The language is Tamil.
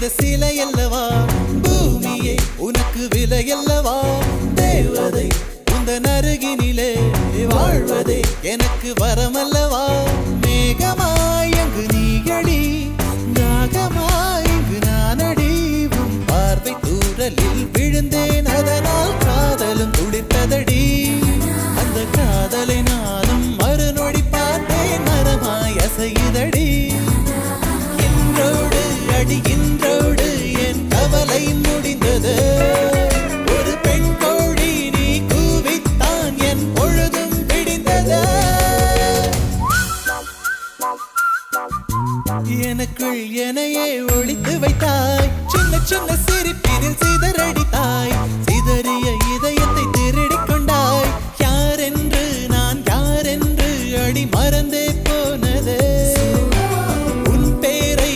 செய்த சிலை அல்லவா பூமியே உனக்கு விலை அல்லவா தேவதை இந்த நருகினிலே வாழ்வதே எனக்கு வரமல்லவா? மேகமாய் அங்கு நீயடி நாகமாயங்கு நானடி உன் பார்வை தூரலில் விழுந்தேன் அதனால் காதலும் துடித்ததடி. அந்த காதலை நானும் மறுநொடி பார்த்தேன் மரமாய் அசையுதடி. அடி இன்றோடு என் கவலை முடிந்தது. ஒரு பெண் கோழி நீ கூவித்தான் என் பொழுதும் பிடிந்தது எனக்குள் எனையே ஒழித்து வைத்தாய். சின்ன சின்ன சிரிப்பினில் சிதறடித்தாய். சிதறிய இதயத்தை